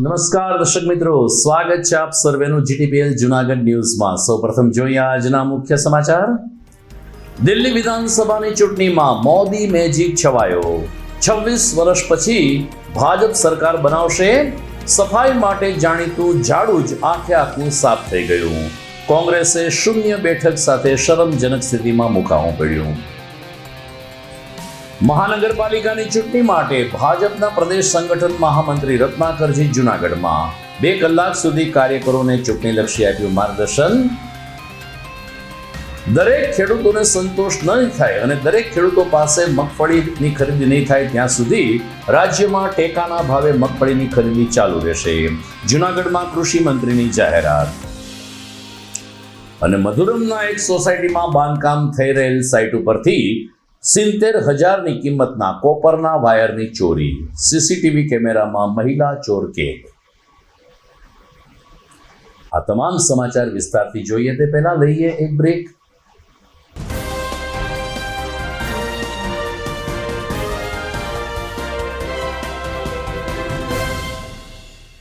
નમસ્કાર દર્શક મિત્રો, સ્વાગત છે આપ સર્વેનું જીટીપીએલ જુનાગઢ ન્યૂઝમાં. સૌપ્રથમ જોઈએ આજના મુખ્ય સમાચાર. દિલ્હી વિધાનસભાની ચૂંટણીમાં મોદી મેજિક છવાયો. છવ્વીસ વર્ષ પછી ભાજપ સરકાર બનાવશે, સફાઈ માટે જાણીતું ઝાડુ જ આખે આખું સાફ થઈ ગયું. કોંગ્રેસે શૂન્ય બેઠક સાથે શરમજનક સ્થિતિમાં મુકાવું પડ્યું. મહાનગરપાલિકાની ચૂંટણી માટે ભાજપના પ્રદેશ સંગઠન મહામંત્રી રત્નાકરજી જુનાગઢમાં બે કલાક સુધી કાર્યકરોને ચૂંટણીલક્ષી આપ્યું માર્ગદર્શન. દરેક ખેડૂતોને સંતોષ નહીં થાય અને દરેક ખેડૂતો પાસે મગફળીની ખરીદી નહીં થાય ત્યાં સુધી રાજ્યમાં ટેકાના ભાવે મગફળીની ખરીદી ચાલુ રહેશે. જુનાગઢમાં કૃષિ મંત્રીની જાહેરાત. અને મધુરમના એક સોસાયટીમાં બાંધકામ થઈ રહેલ સાઇટ ઉપરથી સિત્તેર હજારની કિંમતના કોપરના વાયરની ચોરી. સીસીટીવી કેમેરામાં મહિલા ચોર કેદ. આ તમામ સમાચાર વિસ્તારથી જોઈએ તે પહેલા લઈએ એક બ્રેક.